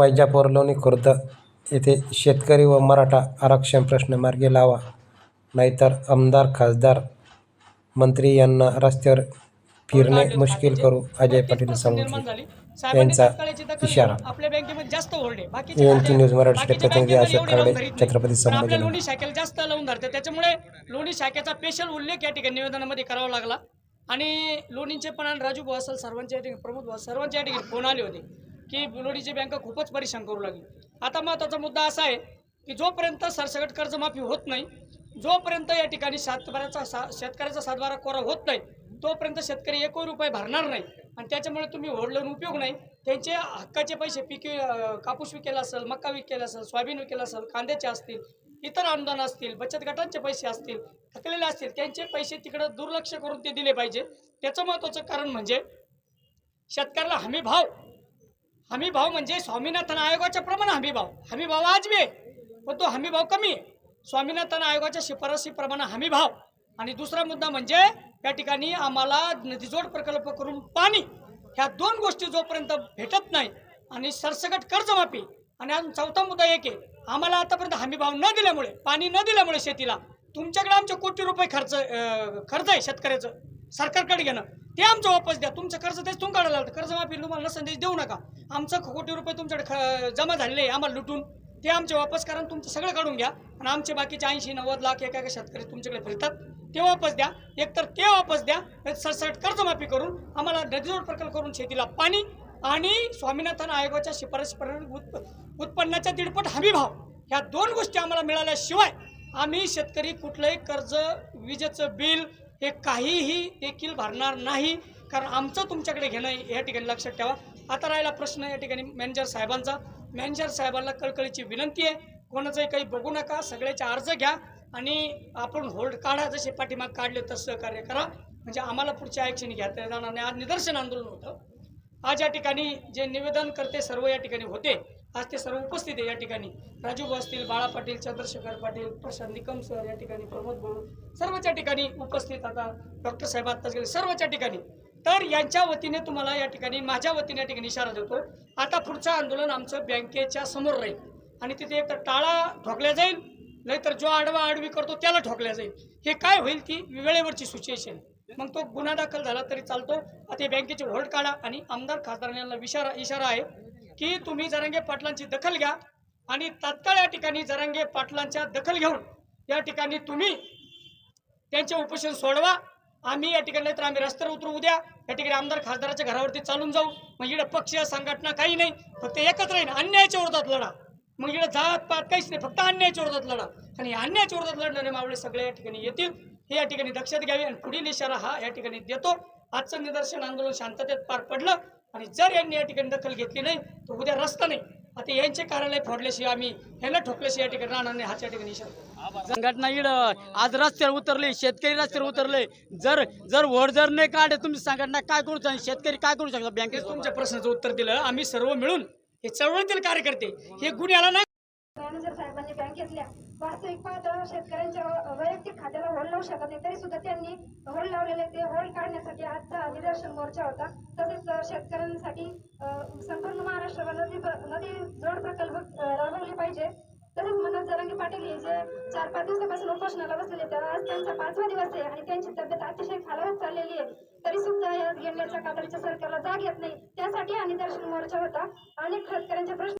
वैजापूर लोणी खुर्द येथे शेतकरी व मराठा आरक्षण प्रश्न मार्गी लावा. नाहीतर आमदार खासदार मंत्री यांना रस्त्यावर फिरणे मुश्किल करू अजय पाटील सांगितले यांचा इशारा. आपल्या बँकेमध्ये जास्त न्यूज बाकीच्या प्रतिनिधी अशोक नाही. छत्रपती संभाजी. लोणी शाखेला जास्त लावून धरते. त्याच्यामुळे लोणी शाखेचा स्पेशल उल्लेख या ठिकाणी निवेदनामध्ये करावा लागला. आणि लोणीचे पण आणि राजू भाऊ असेल सर्वांच्या या ठिकाणी प्रमोद भाऊ सर्वांच्या या ठिकाणी फोन आले होते. की बुलोडीची बँक खूपच परेशान करू लागली. आता महत्त्वाचा मुद्दा असा आहे की जोपर्यंत सरसकट कर्जमाफी होत नाही जोपर्यंत या ठिकाणी सातबाराचा सा शेतकऱ्याचा सातबारा कोरा होत नाही तोपर्यंत शेतकरी एकही रुपये भरणार नाही. आणि त्याच्यामुळे तुम्ही होड उपयोग नाही. त्यांचे हक्काचे पैसे पिके कापूस विकेला असेल मका विकेला असेल सोयाबीन विकेला असेल कांद्याचे असतील इतर अनुदान असतील बचत गटांचे पैसे असतील थकलेले असतील त्यांचे पैसे तिकडं दुर्लक्ष करून ते दिले पाहिजे. त्याचं महत्त्वाचं कारण म्हणजे शेतकऱ्याला हमी भाव हमी भाव म्हणजे स्वामीनाथन आयोगाच्या प्रमाणे हमी भाव हमी भाव आजबी पण तो हमी भाव कमी आहे. स्वामीनाथन आयोगाच्या शिफारसीप्रमाणे हमी भाव आणि दुसरा मुद्दा म्हणजे या ठिकाणी आम्हाला नदीजोड प्रकल्प करून पाणी ह्या दोन गोष्टी जोपर्यंत भेटत नाही आणि सरसकट कर्जमाफी आणि अजून चौथा मुद्दा एक आहे आम्हाला आतापर्यंत हमी भाव न दिल्यामुळे पाणी न दिल्यामुळे शेतीला तुमच्याकडे आमचे कोटी रुपये खर्च खर्च आहे शेतकऱ्याचं सरकारकडे घेणं. ते आमचं वापस द्या. तुमचं कर्ज तेच तुम काढायला लागतं. कर्जमाफी तुम्हाला संदेश देऊ नका. आमचं कोटी रुपये तुमच्याकडे ख जमा झालेले आहे आम्हाला लुटून. ते आमचे वापस करा तुमचं सगळं काढून घ्या. आणि आमचे बाकीचे ऐंशी नव्वद लाख एका एका शेतकरी तुमच्याकडे फिरतात. ते वापस द्या. एकतर ते वापस द्या. सरसट कर्जमाफी करून आम्हाला नदीजोड प्रकल्प करून शेतीला पाणी आणि स्वामीनाथन आयोगाच्या शिफारशीप्रमाणे उत्प उत्पन्नाच्या दीडपट हमी भाव ह्या दोन गोष्टी आम्हाला मिळाल्याशिवाय आम्ही शेतकरी कुठलंही कर्ज विजेचं बिल हे काहीही देखील भरणार नाही. कारण आमचं तुमच्याकडे घेणं या ठिकाणी लक्षात ठेवा. आता राहिला प्रश्न या ठिकाणी मॅनेजर साहेबांचा. मॅनेजर साहेबांना कळकळीची विनंती आहे. कोणाचंही काही बघू नका. सगळ्याचे अर्ज घ्या आणि आपण होल्ड काढा. जसे पाठीमाग काढले तसं सहकार्य करा. म्हणजे आम्हाला पुढच्या ॲक्शन घेता जाणार नाही. आज निदर्शन आंदोलन होतं. आज या ठिकाणी जे निवेदन करते सर्व या ठिकाणी होते. आज ते सर्व उपस्थित आहे या ठिकाणी. राजू असतील बाळा पाटील चंद्रशेखर पाटील प्रशांत निकम सर या ठिकाणी प्रमोद भाऊ सर्वच्या ठिकाणी उपस्थित आता डॉक्टर साहेब आत्ताच गेले. सर्वच्या ठिकाणी. तर यांच्या वतीने तुम्हाला या ठिकाणी माझ्या वतीने या ठिकाणी इशारा देतो. आता पुढचं आंदोलन आमचं बँकेच्या समोर राहील. आणि तिथे एक तर टाळा ठोकल्या जाईल नाहीतर जो आडवा आडवी करतो त्याला ठोकल्या जाईल. हे काय होईल ती वेळेवरची सिच्युएशन मग तो गुन्हा दाखल झाला तरी चालतो. आता बँकेचे होल्ड काढा आणि आमदार खासदारांना इशारा इशारा आहे. की तुम्ही जरांगे पाटलांची दखल घ्या आणि तात्काळ या ठिकाणी जरांगे पाटलांच्या दखल घेऊन या ठिकाणी तुम्ही त्यांचे उपोषण सोडवा. आम्ही या ठिकाणी तर आम्ही रस्त्यावर उतरू उद्या. या ठिकाणी आमदार खासदाराच्या घरावरती चालून जाऊ. मग इकडे पक्ष संघटना काही नाही. फक्त एकच राहील अन्यायाच्या विरोधात लढा. मग इकडे जात पात काहीच नाही फक्त अन्यायाच्या विरोधात लढा. आणि अन्यायाच्या विरोधात लढणारे मावळे सगळे या ठिकाणी येतील. हे या ठिकाणी लक्षात घ्यावे आणि पुढील इशारा हा या ठिकाणी देतो. आजचं निदर्शन आंदोलन शांततेत पार पडलं. आणि जर यांनी या ठिकाणी दखल घेतली नाही तर उद्या रस्ता नाही. आता यांचे कार्यालय फोडल्याशिवाय आम्ही ह्यांना ठोकल्याशिवाय या ठिकाणी राहणार नाही हाच्या ठिकाणी. संघटना इड आज रस्त्यावर उतरले शेतकरी रस्त्यावर उतरले. जर जर वोट जर नाही काढे तुमची संघटना काय करू शकता? शेतकरी काय करू शकता बँकेत तुमच्या प्रश्नाचं उत्तर दिलं. आम्ही सर्व मिळून हे चळवळीतील कार्यकर्ते हे गुन्ह्याला नाही वास्तविक पाहता शेतकऱ्यांच्या वैयक्तिक खात्याला होल्ड लावू शकत नाही. तरी सुद्धा त्यांनी होल्ड लावलेले ते होल्ड काढण्यासाठी आजचा निदर्शन मोर्चा होता. तसेच शेतकऱ्यांसाठी संपूर्ण महाराष्ट्रावर नदी नदी जोड प्रकल्प राबवले पाहिजे. तसेच मनोज जरंगी पाटील हे जे चार पाच दिवसापासून उपोषणाला बसलेले तर आज त्यांचा पाचवा दिवस आहे आणि त्यांची तब्येत अतिशय खालावत चाललेली आहे. तरी सुद्धा या गेंड्याच्या कातडीच्या सरकारला जाग येत नाही. त्यासाठी हा निदर्शन मोर्चा होता. अनेक शेतकऱ्यांचे प्रश्न